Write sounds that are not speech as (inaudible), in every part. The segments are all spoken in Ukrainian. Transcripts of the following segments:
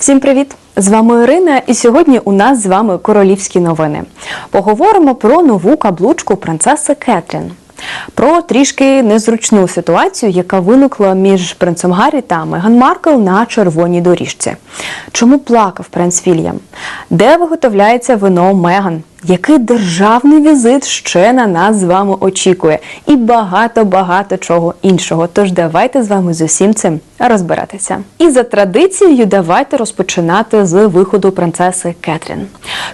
Всім привіт! З вами Ірина, і сьогодні у нас з вами королівські новини. Поговоримо про нову каблучку принцеси Кетрін. Про трішки незручну ситуацію, яка виникла між принцем Гаррі та Меган Маркл на червоній доріжці. Чому плакав принц Вільям? Де виготовляється вино Меган? Який державний візит ще на нас з вами очікує? І багато-багато чого іншого. Тож давайте з вами з усім цим розбиратися. І за традицією, давайте розпочинати з виходу принцеси Кетрін.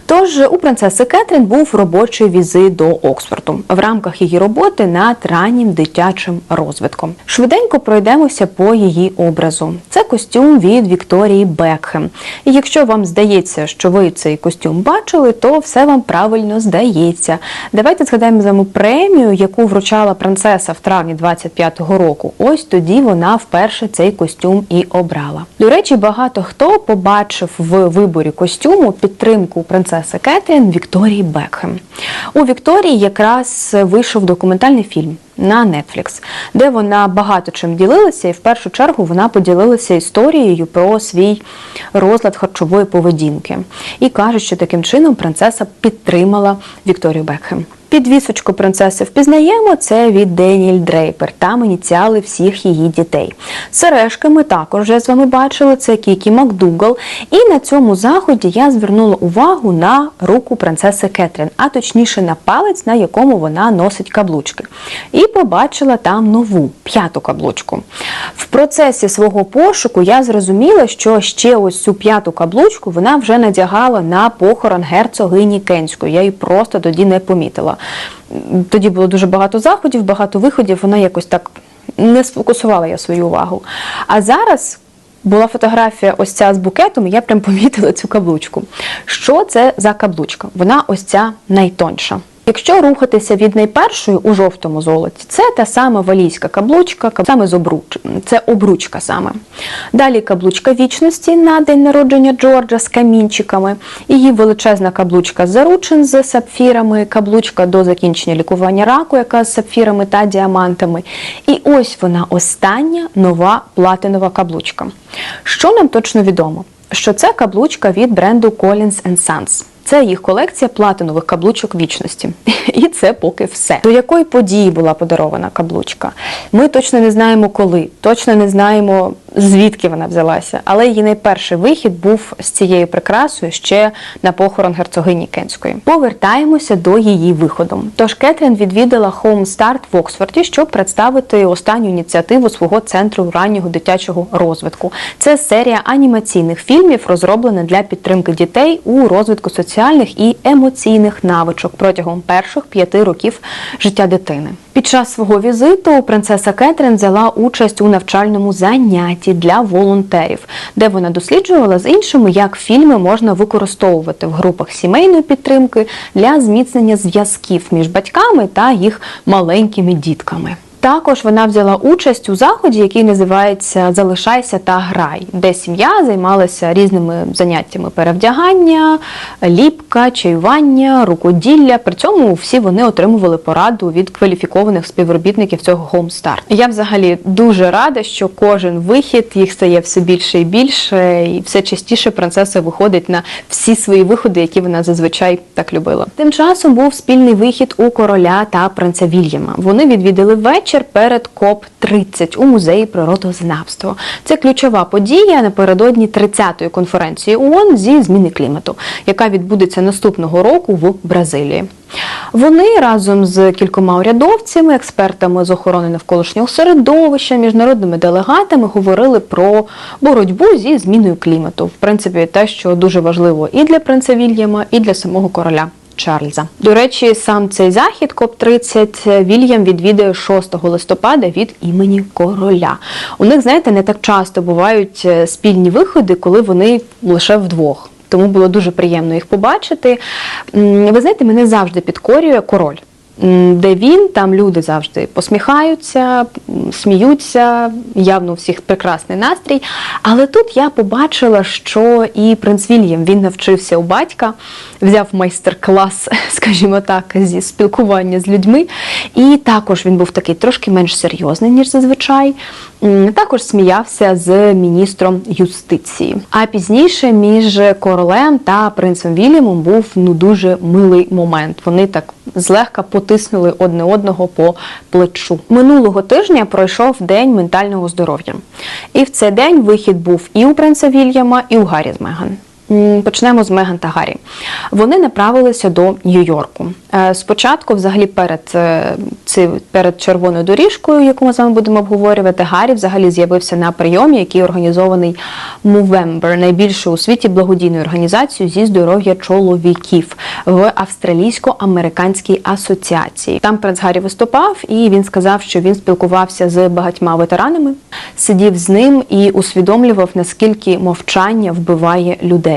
Тож у принцеси Кетрін був робочий візит до Оксфорду в рамках її роботи над раннім дитячим розвитком. Швиденько пройдемося по її образу. Це костюм від Вікторії Бекхем. І якщо вам здається, що ви цей костюм бачили, то все вам правильно здається. Давайте згадаємо з вами премію, яку вручала принцеса в травні 25-го року. Ось тоді вона вперше цей костюм і обрала. До речі, багато хто побачив в виборі костюму підтримку принцеси Кетрін Вікторії Бекхем. У Вікторії якраз вийшов документальний фільм. На Netflix, де вона багато чим ділилася, і в першу чергу вона поділилася історією про свій розлад харчової поведінки. І каже, що таким чином принцеса підтримала Вікторію Бекхем. Підвісочку принцеси впізнаємо це від Деніль Дрейпер. Там ініціали всіх її дітей. Сережки ми також вже з вами бачили. Це Кікі Макдугал. І на цьому заході я звернула увагу на руку принцеси Кетрін, а точніше на палець, на якому вона носить каблучки. І побачила там нову п'яту каблучку. В процесі свого пошуку я зрозуміла, що ще ось цю п'яту каблучку вона вже надягала на похорон герцогині Кенської. Я її просто тоді не помітила. Тоді було дуже багато заходів, багато виходів. Вона якось так не сфокусувала я свою увагу. А зараз. Була фотографія ось ця з букетом, і я прям помітила цю каблучку. Що це за каблучка? Вона ось ця найтонша. Якщо рухатися від найпершої у жовтому золоті, це та сама валійська каблучка, каб- саме з обруч, це обручка саме. Далі каблучка вічності на день народження Джорджа з камінчиками, її величезна каблучка з заручин з сапфірами, каблучка до закінчення лікування раку, яка з сапфірами та діамантами. І ось вона остання нова платинова каблучка. Що нам точно відомо? Що це каблучка від бренду Collins Sons. Це їх колекція платинових каблучок вічності. (laughs) І це поки все. До якої події була подарована каблучка? Ми точно не знаємо коли, точно не знаємо звідки вона взялася. Але її найперший вихід був з цією прикрасою ще на похорон герцогині Кенської. Повертаємося до її виходу. Тож Кетрін відвідала Home Start в Оксфорді, щоб представити останню ініціативу свого центру раннього дитячого розвитку. Це серія анімаційних фільмів, розроблена для підтримки дітей у розвитку соціальних і емоційних навичок протягом перших п'яти років життя дитини. Під час свого візиту принцеса Кетрін взяла участь у навчальному занятті для волонтерів, де вона досліджувала з іншими, як фільми можна використовувати в групах сімейної підтримки для зміцнення зв'язків між батьками та їх маленькими дітками. Також вона взяла участь у заході, який називається Залишайся та грай, де сім'я займалася різними заняттями перевдягання, ліпка, чаювання, рукоділля. При цьому всі вони отримували пораду від кваліфікованих співробітників цього Home Start. Я взагалі дуже рада, що кожен вихід їх стає все більше і більше, і все частіше принцеса виходить на всі свої виходи, які вона зазвичай так любила. Тим часом був спільний вихід у короля та принца Вільяма. Вони відвідали вечір перед КОП 30 у музеї природознавства. Це ключова подія напередодні 30-ї конференції ООН зі зміни клімату, яка відбудеться наступного року в Бразилії. Вони разом з кількома урядовцями, експертами з охорони навколишнього середовища, міжнародними делегатами говорили про боротьбу зі зміною клімату. В принципі, те, що дуже важливо і для принца Вільяма, і для самого короля. Чарльза. До речі, сам цей захід КОП-30 Вільям відвідає 6 листопада від імені короля. У них, знаєте, не так часто бувають е, спільні виходи, коли вони лише вдвох. Тому було дуже приємно їх побачити. Ви знаєте, мене завжди підкорює король. Де він, там люди завжди посміхаються, сміються, явно у всіх прекрасний настрій. Але тут я побачила, що і принц Вільям він навчився у батька, взяв майстер-клас, (laughs) скажімо так, зі спілкування з людьми. І також він був такий трошки менш серйозний, ніж зазвичай. Також сміявся з міністром юстиції. А пізніше між королем та принцем Вільямом був ну дуже милий момент. Вони так злегка потиснули одне одного по плечу. Минулого тижня пройшов день ментального здоров'я. І в цей день вихід був і у принца Вільяма, і у Гаррі з Меган. Почнемо з Меган та Гаррі. Вони направилися до Нью-Йорку. Е, Спочатку, взагалі, перед, е, перед червоною доріжкою, яку ми з вами будемо обговорювати, Гаррі взагалі з'явився на прийомі, який організований Movember, найбільшою у світі благодійною організацією зі здоров'я чоловіків в Австралійсько-американській асоціації. Там принц Гаррі виступав, і він сказав, що він спілкувався з багатьма ветеранами, сидів з ним і усвідомлював, наскільки мовчання вбиває людей.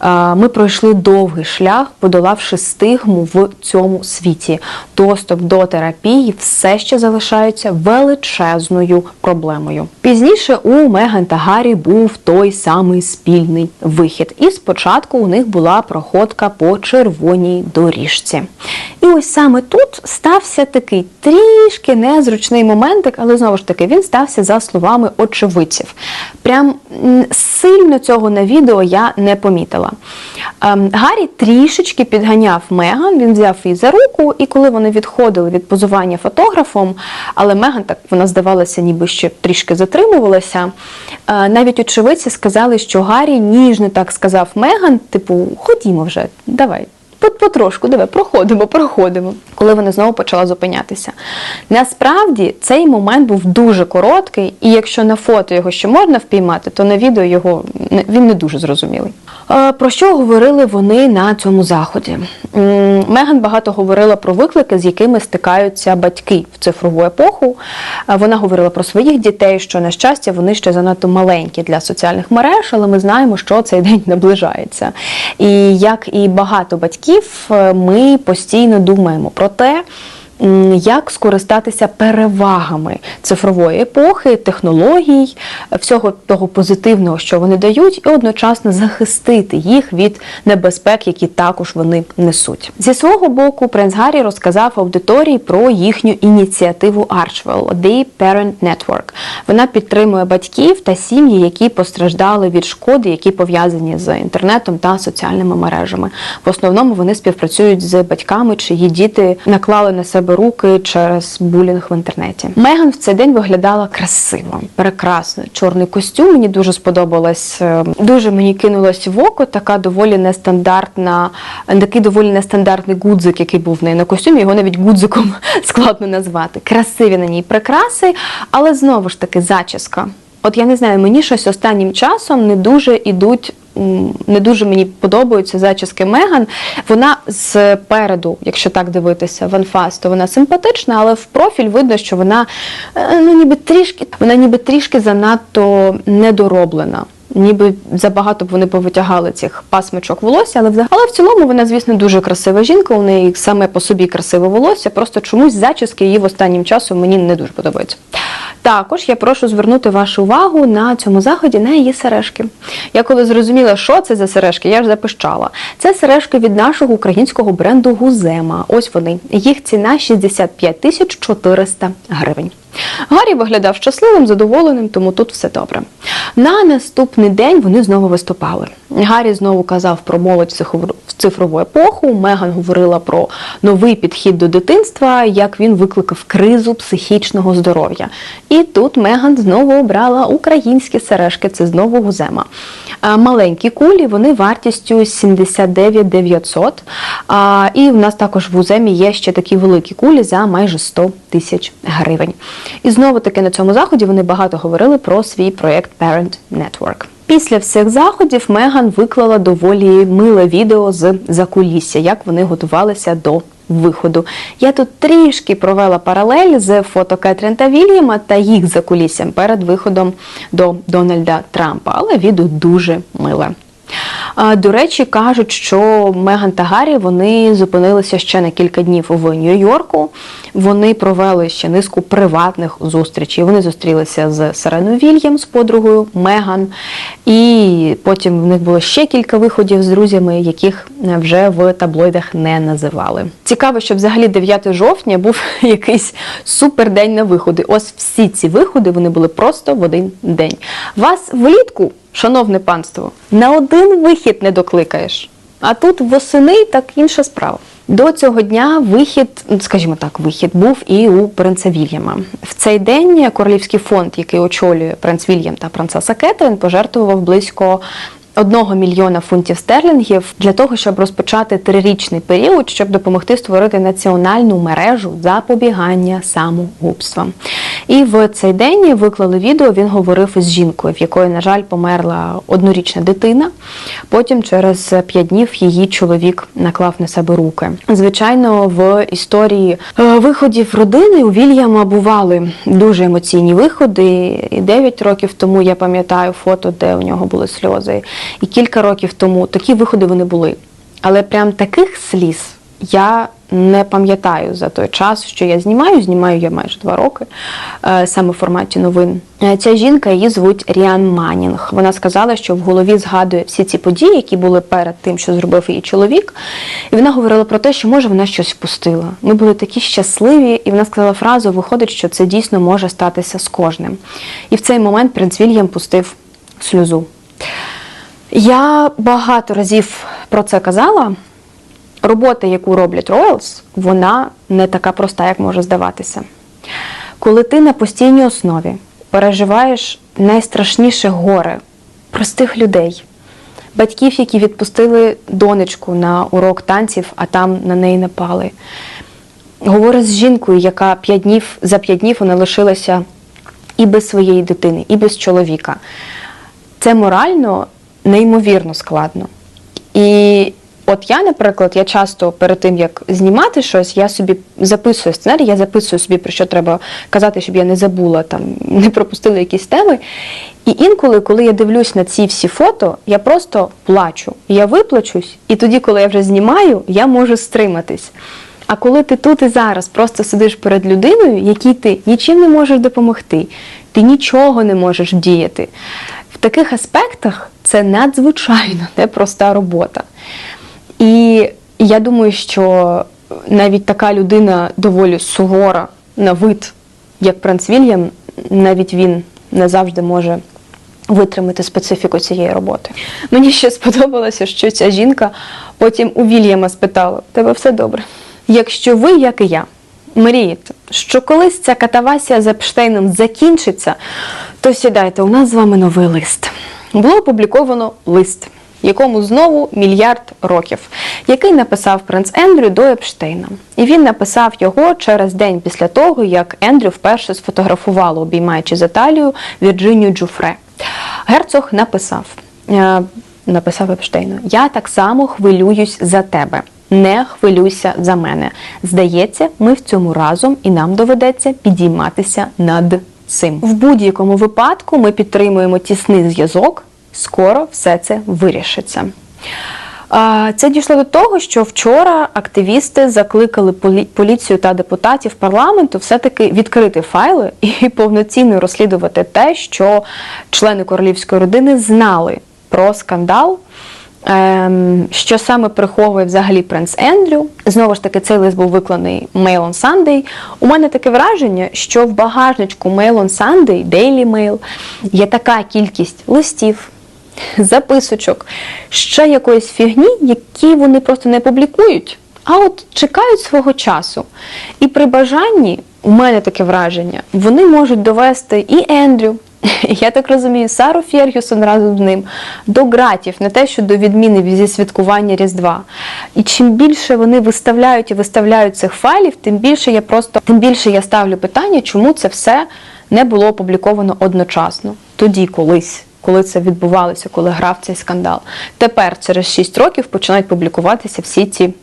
Е, Ми пройшли довгий шлях, подолавши стигму в цьому світі. Доступ до терапії все ще залишається величезною проблемою. Пізніше у Меган та Гаррі був той самий спільний вихід. І спочатку у них була проходка по червоній доріжці. І ось саме тут стався такий трішки незручний моментик, але знову ж таки він стався за словами очевидців. Прям сильно цього на відео я не помітила. Ем, Гаррі трішечки підганяв Меган, він взяв її за руку, і коли вони відходили від позування фотографом, але Меган так вона здавалася, ніби ще трішки затримувалася. е, Навіть очевидці сказали, що Гаррі ніжно так сказав Меган, типу, ходімо вже, давай. Пот- Потрошку, давай, проходимо, проходимо, коли вона знову почала зупинятися. Насправді цей момент був дуже короткий, і якщо на фото його ще можна впіймати, то на відео його він не дуже зрозумілий. Е, Про що говорили вони на цьому заході? Меган багато говорила про виклики, з якими стикаються батьки в цифрову епоху. Е, Вона говорила про своїх дітей, що на щастя вони ще занадто маленькі для соціальних мереж, але ми знаємо, що цей (laughs) день наближається. І як і багато батьків, е, ми постійно думаємо про те. Як скористатися перевагами цифрової епохи, технологій, всього того позитивного, що вони дають, і одночасно захистити їх від небезпек, які також вони несуть. Зі свого боку, принц Гаррі розказав аудиторії про їхню ініціативу Archwell – The Parent Network. Вона підтримує батьків та сім'ї, які постраждали від шкоди, які пов'язані з інтернетом та соціальними мережами. В основному вони співпрацюють з батьками, чиї діти наклали на себе руки через булінг в інтернеті. Меган в цей день виглядала красиво, прекрасно. Чорний костюм мені дуже сподобалось. е, Дуже мені кинулось в око така доволі нестандартна, такий доволі нестандартний гудзик, який був в неї на костюмі. Його навіть гудзиком (laughs) складно назвати. Красиві на ній прикраси, але знову ж таки зачіска. От я не знаю, мені щось останнім часом не дуже ідуть. Не дуже мені подобаються зачіски Меган. Вона спереду, якщо так дивитися, в анфас, то вона симпатична, але в профіль видно, що вона е, ну ніби трішки, вона ніби трішки занадто недороблена. Ніби забагато б вони повитягали цих пасмичок волосся, але взагалі в цілому вона, звісно, дуже красива жінка. У неї саме по собі красиве волосся. Просто чомусь зачіски її в останнім часом мені не дуже подобаються. Також я прошу звернути вашу увагу на цьому заході на її сережки. Я коли зрозуміла, що це за сережки, я ж запищала. Це сережки від нашого українського бренду Гузема. Ось вони. Їх ціна 65 тисяч 400 гривень. Гаррі виглядав щасливим, задоволеним, тому тут все добре. На наступний день вони знову виступали. Гаррі знову казав про молодь в цифрову епоху. Меган говорила про новий підхід до дитинства, як він викликав кризу психічного здоров'я. І тут Меган знову обрала українські сережки. Це знову гузема. Маленькі кулі, вони вартістю 79 900. А, І в нас також в гуземі є ще такі великі кулі за майже 100 тисяч гривень. І знову таки на цьому заході вони багато говорили про свій проєкт Parent Network. Після всіх заходів Меган виклала доволі миле відео з закулісся, як вони готувалися до виходу. Я тут трішки провела паралель з фото Кетрін та Вільяма та їх закуліссям перед виходом до Дональда Трампа, але відео дуже миле. До речі, кажуть, що Меган та Гаррі вони зупинилися ще на кілька днів в Нью-Йорку. Вони провели ще низку приватних зустрічей. Вони зустрілися з Сереною Вільямс, подругою Меган, і потім в них було ще кілька виходів з друзями, яких вже в таблоїдах не називали. Цікаво, що взагалі 9 жовтня був (laughs) якийсь супердень на виходи. Ось всі ці виходи вони були просто в один день. Вас влітку, шановне панство, на один вихід не докликаєш. А тут восени так інша справа. До цього дня вихід, скажімо так, вихід був і у принца Вільяма. В цей день Королівський фонд, який очолює принц Вільям та принцеса Кетерин, пожертвував близько. Одного мільйона фунтів стерлінгів для того, щоб розпочати трирічний період, щоб допомогти створити національну мережу запобігання самогубствам. І в цей день виклали відео. Він говорив із жінкою, в якої, на жаль, померла однорічна дитина. Потім, через п'ять днів, її чоловік наклав на себе руки. Звичайно, в історії е, виходів родини у Вільяма бували дуже емоційні виходи. І 9 років тому я пам'ятаю фото, де у нього були сльози. І кілька років тому такі виходи вони були. Але прям таких сліз я не пам'ятаю за той час, що я знімаю. Знімаю я майже два роки е, саме в форматі новин. Е, Ця жінка її звуть Ріан Манінг. Вона сказала, що в голові згадує всі ці події, які були перед тим, що зробив її чоловік. І вона говорила про те, що може вона щось впустила. Ми були такі щасливі, і вона сказала фразу: виходить, що це дійсно може статися з кожним. І в цей момент принц Вільям пустив сльозу. Я багато разів про це казала. Робота, яку роблять Royals, вона не така проста, як може здаватися. Коли ти на постійній основі переживаєш найстрашніше горе простих людей, батьків, які відпустили донечку на урок танців, а там на неї напали. Говориш з жінкою, яка п'ять днів за п'ять днів вона лишилася і без своєї дитини, і без чоловіка. Це морально неймовірно складно. І от я, наприклад, я часто перед тим, як знімати щось, я собі записую сценарій, я записую собі, про що треба казати, щоб я не забула, там, (laughs) не пропустила якісь теми. І інколи, коли я дивлюсь на ці всі фото, я просто плачу. Я виплачусь, і тоді, коли я вже знімаю, я можу стриматись. А коли ти тут і зараз просто сидиш перед людиною, якій ти нічим не можеш допомогти, ти нічого не можеш діяти. Таких аспектах це надзвичайно (laughs) непроста робота. І я думаю, що навіть така людина доволі сувора на вид, як принц Вільям, навіть він не завжди може витримати специфіку цієї роботи. Мені ще сподобалося, що ця жінка потім у Вільяма спитала: тебе все добре? Якщо ви, як і я, мрієте, що колись ця катавасія з Епштейном закінчиться, то сідайте, у нас з вами новий лист. Було опубліковано лист, якому знову мільярд років, який написав принц Ендрю до Епштейна. І він написав його через день після того, як Ендрю вперше сфотографувало, обіймаючи за талію Вірджинію Джуфре. Герцог написав. е, Написав Епштейну: Я так само хвилююсь за тебе. Не хвилюйся за мене. Здається, ми в цьому разом і нам доведеться підійматися над цим. В будь-якому випадку ми підтримуємо тісний зв'язок. Скоро все це вирішиться. Це дійшло до того, що вчора активісти закликали полі- поліцію та депутатів парламенту все-таки відкрити файли (laughs) і повноцінно розслідувати те, що члени королівської родини знали про скандал. Ем, що саме приховує взагалі принц Ендрю. Знову ж таки, цей лист був викладений Mail on Sunday. У мене таке враження, що в багажничку Mail on Sunday, Daily Mail є така кількість листів, записочок, ще якоїсь фігні, які вони просто не публікують, а от чекають свого часу. І при бажанні, у мене таке враження, вони можуть довести і Ендрю, (laughs) я так розумію, Сару Фергюсон разом з ним до ґратів, не те, що до відміни зі святкування Різдва. І чим більше вони виставляють і виставляють цих файлів, тим більше я просто тим більше я ставлю питання, чому це все не було опубліковано одночасно, тоді колись. Коли це відбувалося, коли грав цей скандал. Тепер, через 6 років, починають публікуватися всі ці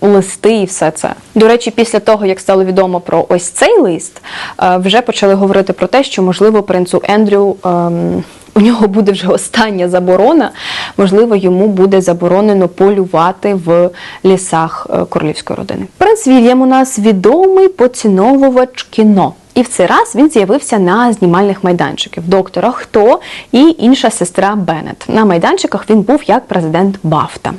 листи і все це. До речі, після того, як стало відомо про ось цей лист, е, вже почали говорити про те, що можливо принцу Ендрю. ем, у нього буде вже остання заборона. можливо, йому буде заборонено полювати в лісах е, королівської родини. Принц Вільям у нас відомий поціновувач кіно. І в цей раз він з'явився на знімальних майданчиків доктора Хто і інша сестра Беннет. На майданчиках він був як президент Бафта.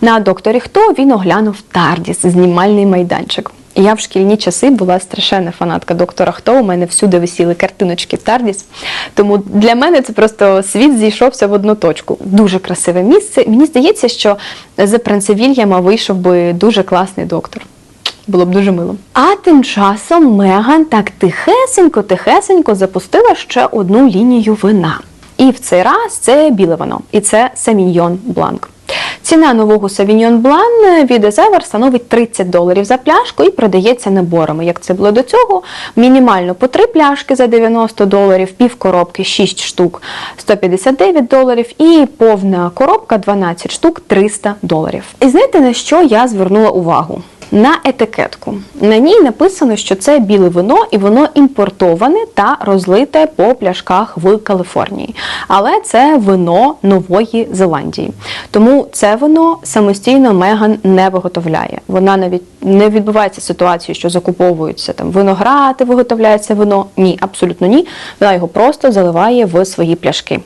На докторі Хто він оглянув Тардіс, знімальний майданчик. Я в шкільні часи була страшенна фанатка доктора Хто. У мене всюди висіли картиночки Тардіс. Тому для мене це просто світ зійшовся в одну точку. Дуже красиве місце. Мені здається, що з принца Вільяма вийшов би дуже класний доктор. Було б дуже мило. А тим часом Меган так тихесенько, тихесенько запустила ще одну лінію вина. І в цей раз це біле вино, і це Савіньйон Бланк. Ціна нового Савіньон Блан від Езевер становить 30 доларів за пляшку і продається наборами. Як це було до цього, мінімально по 3 пляшки за 90 доларів, пів коробки 6 штук 159 доларів і повна коробка 12 штук 300 доларів. І знаєте на що я звернула увагу? На етикетку. На ній написано, що це біле вино і воно імпортоване та розлите по пляшках в Каліфорнії. Але це вино Нової Зеландії. Тому це вино самостійно Меган не виготовляє. Вона навіть не відбувається ситуації, що закуповуються там виноград і виготовляється вино. Ні, абсолютно ні. Вона його просто заливає в свої пляшки.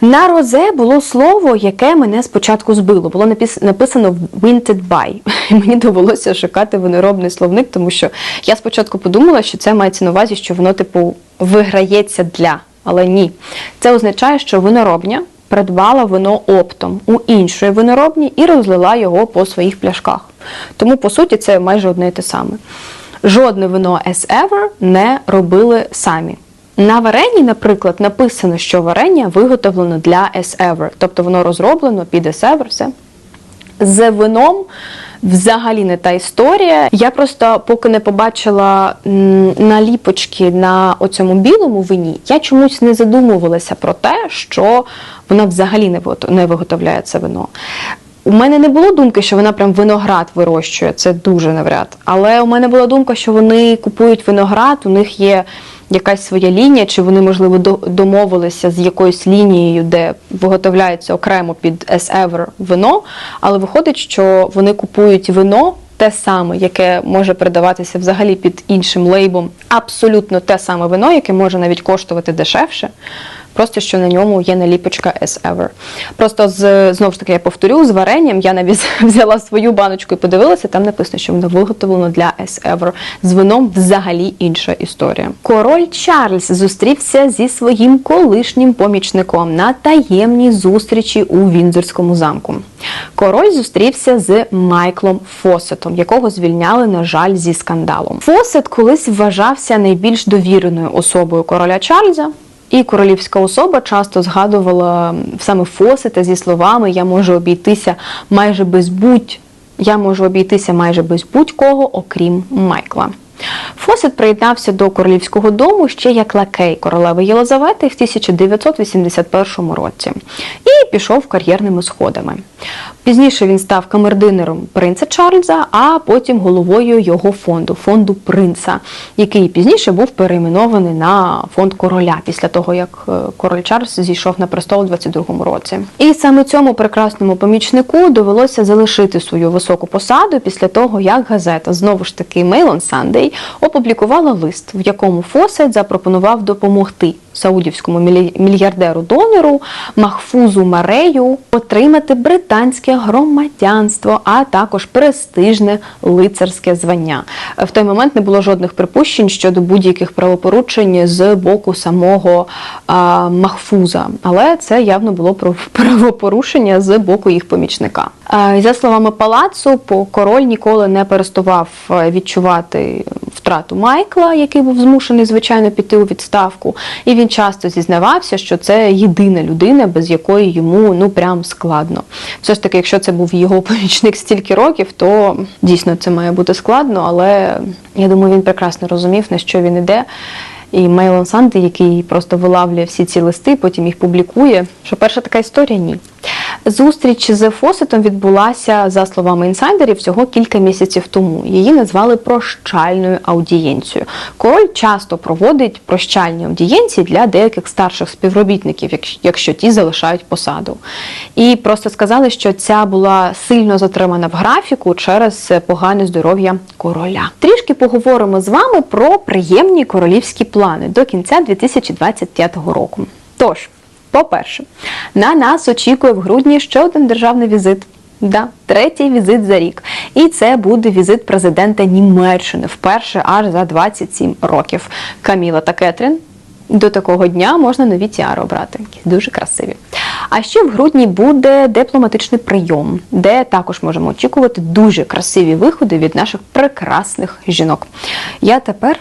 На розе було слово, яке мене спочатку збило. Було напис- написано «winted by». І (laughs) Мені довелося шукати виноробний словник, тому що я спочатку подумала, що це мається на увазі, що воно, типу, виграється для. Але ні. Це означає, що виноробня придбала вино оптом у іншої виноробні і розлила його по своїх пляшках. Тому, по суті, це майже одне і те саме. Жодне вино as ever не робили самі. На варенні, наприклад, написано, що варення виготовлено для S-Ever, тобто воно розроблено під S-Ever, все. З вином взагалі не та історія. Я просто поки не побачила наліпочки на оцьому білому вині, я чомусь не задумувалася про те, що вона взагалі не виготовляє це вино. У мене не було думки, що вона прям виноград вирощує, це дуже навряд. Але у мене була думка, що вони купують виноград, у них є якась своя лінія, чи вони, можливо, домовилися з якоюсь лінією, де виготовляється окремо під S-Ever вино, але виходить, що вони купують вино. Те саме, яке може передаватися взагалі під іншим лейбом, абсолютно те саме вино, яке може навіть коштувати дешевше, просто що на ньому є наліпочка S-Ever. Просто з знову ж таки я повторю, з варенням я навіть (laughs) взяла свою баночку і подивилася, там написано, що воно виготовлено для S-Ever. З вином взагалі інша історія. Король Чарльз зустрівся зі своїм колишнім помічником на таємній зустрічі у Віндзорському замку. Король зустрівся з Майклом Фосетом, якого звільняли, на жаль, зі скандалом. Фосет колись вважався найбільш довіреною особою короля Чарльза. І королівська особа часто згадувала саме Фосета зі словами Я можу обійтися майже без будь я можу обійтися майже без будь-кого, окрім Майкла. Фосет приєднався до королівського дому ще як лакей королеви Єлизавети в 1981 році і пішов кар'єрними сходами. Пізніше він став камердинером принца Чарльза, а потім головою його фонду, фонду принца, який пізніше був перейменований на фонд короля після того, як е, король Чарльз зійшов на престол у 22-му році. І саме цьому прекрасному помічнику довелося залишити свою високу посаду після того, як газета знову ж таки Mail on Sunday опублікувала лист, в якому Фосет запропонував допомогти саудівському мільярдеру донору Махфузу Марею отримати британське громадянство, а також престижне лицарське звання. В той момент не було жодних припущень щодо будь-яких правопорушень з боку самого а, Махфуза, але це явно було (laughs) правопорушення з боку їх помічника. За словами палацу, король ніколи не переставав е, відчувати втрату Майкла, який був змушений звичайно піти у відставку. І він часто зізнавався, що це єдина людина, без якої йому ну прям складно. Все ж таки, якщо це був його помічник стільки років, то дійсно це має бути складно, але я думаю, він прекрасно розумів, на що він іде. І Мейлон Санти, який просто вилавлює всі ці листи, потім їх публікує. Що перша така історія? Ні. Зустріч з Фосетом відбулася, за словами інсайдерів, всього кілька місяців тому. Її назвали прощальною аудієнцією. Король часто проводить прощальні аудієнції для деяких старших співробітників, якщо- ті залишають посаду. І просто сказали, що ця була сильно затримана в графіку через погане здоров'я короля. Трішки поговоримо з вами про приємні королівські плани до кінця 2025 року. Тож. По-перше, на нас очікує в грудні ще один державний візит. Да, третій візит за рік. І це буде візит президента Німеччини вперше аж за 27 років. Каміла та Кетрін. До такого дня можна нові тіари обрати. Дуже красиві. А ще в грудні буде дипломатичний прийом, де також можемо очікувати дуже красиві виходи від наших прекрасних жінок. Я тепер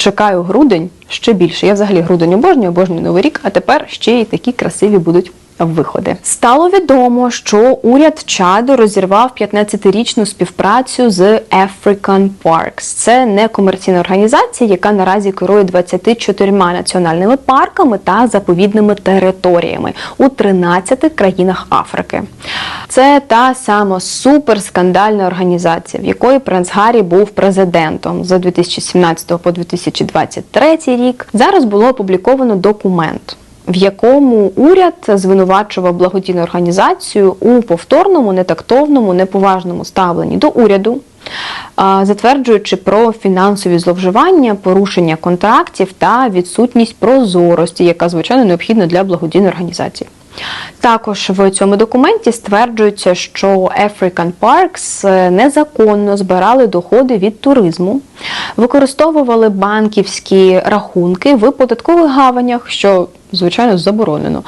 чекаю грудень ще більше. Я взагалі грудень обожнюю, обожнюю новий рік, а тепер ще й такі красиві будуть. Виходи стало відомо, що уряд Чаду розірвав 15-річну співпрацю з African Parks. Це некомерційна організація, яка наразі керує 24 національними парками та заповідними територіями у 13 країнах Африки. Це та сама суперскандальна організація, в якої принц Гаррі був президентом з 2017 по 2023 рік. Зараз було опубліковано документ. В якому уряд звинувачував благодійну організацію у повторному, нетактовному, неповажному ставленні до уряду, затверджуючи про фінансові зловживання, порушення контрактів та відсутність прозорості, яка звичайно необхідна для благодійної організації. Також в цьому документі стверджується, що African Parks е, незаконно збирали доходи від туризму, використовували банківські рахунки в податкових гаванях, що звичайно заборонено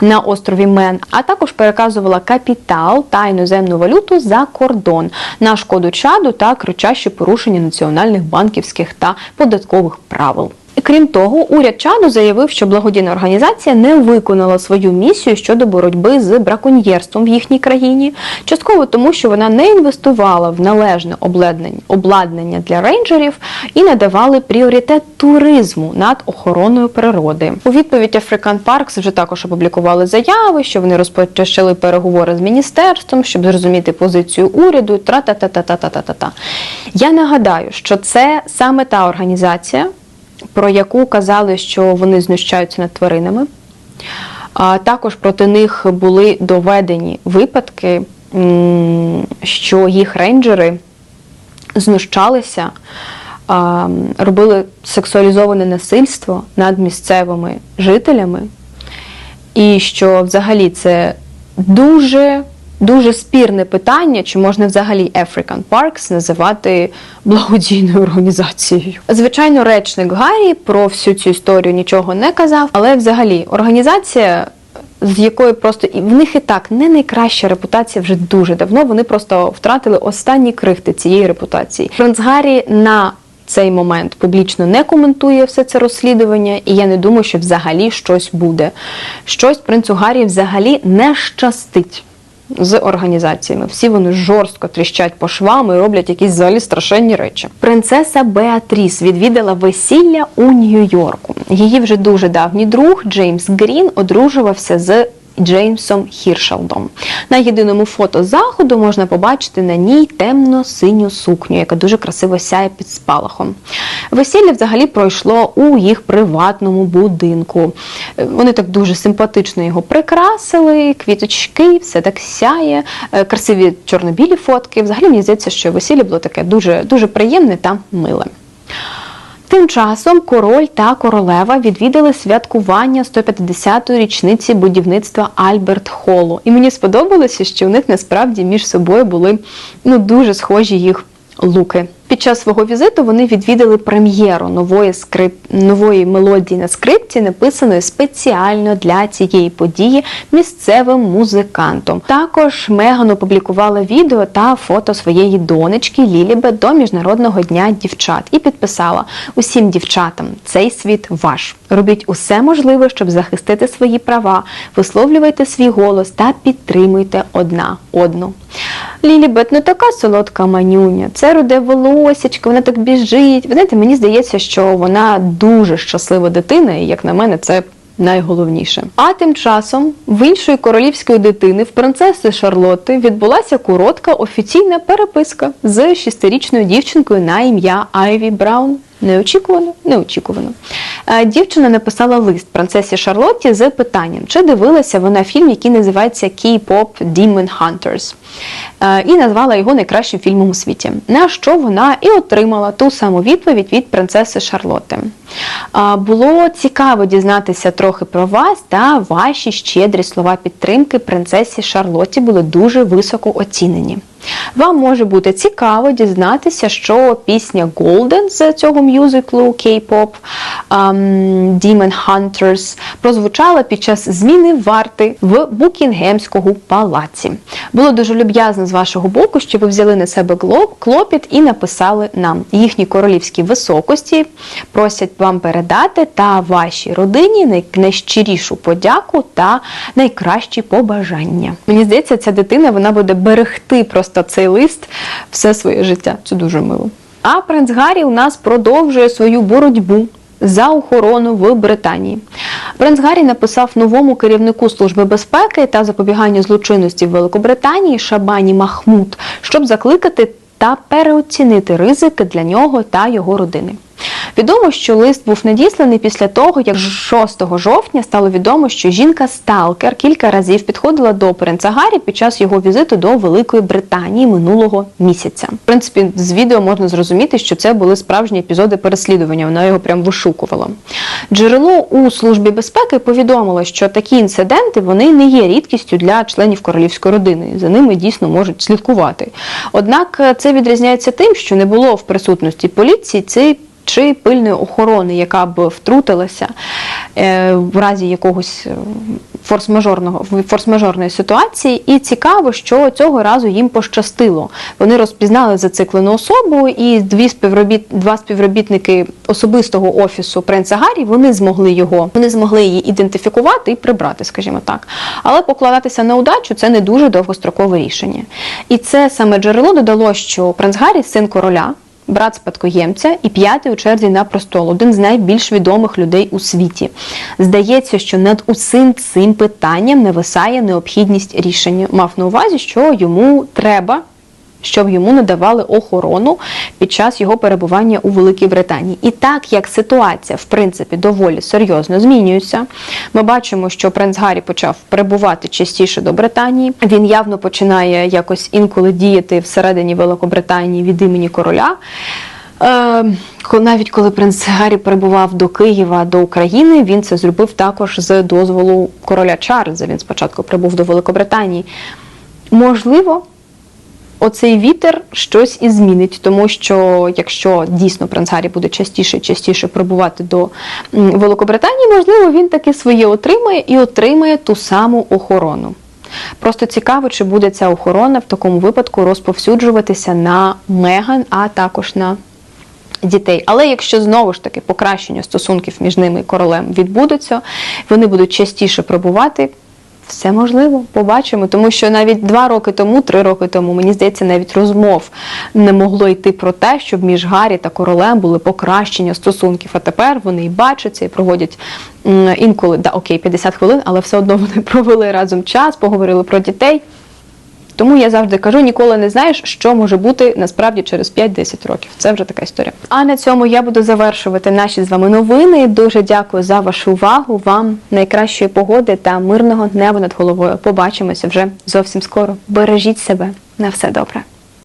на острові Мен, а також переказувала капітал та іноземну валюту за кордон на шкоду чаду та кричащі порушення національних банківських та податкових правил. Крім того, уряд Чаду заявив, що благодійна організація не виконала свою місію щодо боротьби з браконьєрством в їхній країні, частково тому, що вона не інвестувала в належне обладнання, для рейнджерів і надавали пріоритет туризму над охороною природи. У відповідь African Parks вже також опублікували заяви, що вони розпочали переговори з міністерством, щоб зрозуміти позицію уряду. Тра-та-та-та-та-та-та-та. Я нагадаю, що це саме та організація про яку казали, що вони знущаються над тваринами. А також проти них були доведені випадки, що їх рейнджери знущалися, робили сексуалізоване насильство над місцевими жителями, і що взагалі це дуже дуже спірне питання, чи можна взагалі African Parks називати благодійною організацією. Звичайно, речник Гаррі про всю цю історію нічого не казав, але взагалі організація. З якої просто і в них і так не найкраща репутація вже дуже давно. Вони просто втратили останні крихти цієї репутації. Принц Гаррі на цей момент публічно не коментує все це розслідування, і я не думаю, що взагалі щось буде. Щось принцу Гаррі взагалі не щастить з організаціями. Всі вони жорстко тріщать по швам і роблять якісь взагалі страшенні речі. Принцеса Беатріс відвідала весілля у Нью-Йорку. Її вже дуже давній друг Джеймс Грін одружувався з. Джеймсом Хіршелдом. На єдиному фото заходу можна побачити на ній темно-синю сукню, яка дуже красиво сяє під спалахом. Весілля взагалі пройшло у їх приватному будинку. Е, Вони так дуже симпатично його прикрасили, квіточки, все так сяє, е, красиві чорно-білі фотки. Взагалі мені здається, що весілля було таке дуже, дуже приємне та миле. Тим часом король та королева відвідали святкування 150-ї річниці будівництва Альберт Холу. І мені сподобалося, що у них насправді між собою були ну дуже схожі їх луки. Під час свого візиту вони відвідали прем'єру нової скрип... нової мелодії на скрипці, написаної спеціально для цієї події місцевим музикантом. Також Меган опублікувала відео та фото своєї донечки Лілібет до міжнародного дня дівчат і підписала усім дівчатам: цей світ ваш. Робіть усе можливе, щоб захистити свої права, висловлювайте свій голос та підтримуйте одна одну. Лілібет ну така солодка манюня, це руде волосечко, вона так біжить. Ви знаєте, мені здається, що вона дуже щаслива дитина, і як на мене, це найголовніше. А тим часом в іншої королівської дитини, в принцеси Шарлотти, відбулася коротка офіційна переписка з шестирічною дівчинкою на ім'я Айві Браун. Неочікувано, неочікувано. Дівчина написала лист принцесі Шарлотті з питанням, чи дивилася вона фільм, який називається K-pop Demon Hunters, і назвала його найкращим фільмом у світі. На що вона і отримала ту саму відповідь від принцеси Шарлотти. Було цікаво дізнатися трохи про вас та ваші щедрі слова підтримки принцесі Шарлотті були дуже високо оцінені. Вам може бути цікаво дізнатися, що пісня Golden з цього мюзиклу K-pop ем, Demon Hunters прозвучала під час зміни варти в Букінгемського палаці. Було дуже люб'язно з вашого боку, що ви взяли на себе клопіт і написали нам їхні королівські високості. Просять вам передати та вашій родині най- найщирішу подяку та найкращі побажання. Мені здається, ця дитина вона буде берегти просто цей лист все своє життя. Це дуже мило. А принц Гаррі у нас продовжує свою боротьбу. За охорону в Британії принц Гаррі написав новому керівнику служби безпеки та запобігання злочинності в Великобританії Шабані Махмуд, щоб закликати та переоцінити ризики для нього та його родини. Відомо, що лист був надісланий після того, як 6 жовтня стало відомо, що жінка Сталкер кілька разів підходила до принца Гаррі під час його візиту до Великої Британії минулого місяця. В принципі, з відео можна зрозуміти, що це були справжні епізоди переслідування. Вона його прям вишукувала. Джерело у службі безпеки повідомило, що такі інциденти вони не є рідкістю для членів королівської родини. За ними дійсно можуть слідкувати. Однак е, це відрізняється тим, що не було в присутності поліції цей чи пильної охорони, яка б втрутилася е, в разі якогось е, форс-мажорного форс-мажорної ситуації. І цікаво, що цього разу їм пощастило. Вони розпізнали зациклену особу, і дві співробіт, два співробітники особистого офісу принца Гаррі вони змогли його, вони змогли її ідентифікувати і прибрати, скажімо так. Але покладатися на удачу це не дуже довгострокове рішення. І це саме джерело додало, що принц Гаррі син короля брат спадкоємця і п'ятий у черзі на престол, один з найбільш відомих людей у світі. Здається, що над усім цим питанням нависає необхідність рішення. Мав на увазі, що йому треба. Щоб йому надавали охорону під час його перебування у Великій Британії. І так як ситуація, в принципі, доволі серйозно змінюється, ми бачимо, що принц Гаррі почав перебувати частіше до Британії. Він явно починає якось інколи діяти всередині Великобританії від імені короля. Е, навіть коли принц Гаррі перебував до Києва до України, він це зробив також з дозволу короля Чарльза. Він спочатку прибув до Великобританії. Можливо, оцей вітер щось і змінить, тому що якщо дійсно принц Гаррі буде частіше частіше прибувати до Великобританії, можливо, він таки своє отримає і отримає ту саму охорону. Просто цікаво, чи буде ця охорона в такому випадку розповсюджуватися на Меган, а також на дітей. Але якщо знову ж таки покращення стосунків між ними і королем відбудуться, вони будуть частіше пробувати. Все можливо, побачимо, тому що навіть два роки тому, три роки тому, мені здається, навіть розмов не могло йти про те, щоб між Гаррі та королем були покращення стосунків. А тепер вони і бачаться, і проводять інколи, да, окей, 50 хвилин, але все одно (laughs) вони провели разом час, поговорили про дітей. Тому я завжди кажу, ніколи не знаєш, що може бути насправді через 5-10 років. Це вже така історія. А на цьому я буду завершувати наші з вами новини. Дуже дякую за вашу увагу. Вам найкращої погоди та мирного неба над головою. Побачимося вже зовсім скоро. Бережіть себе на все добре.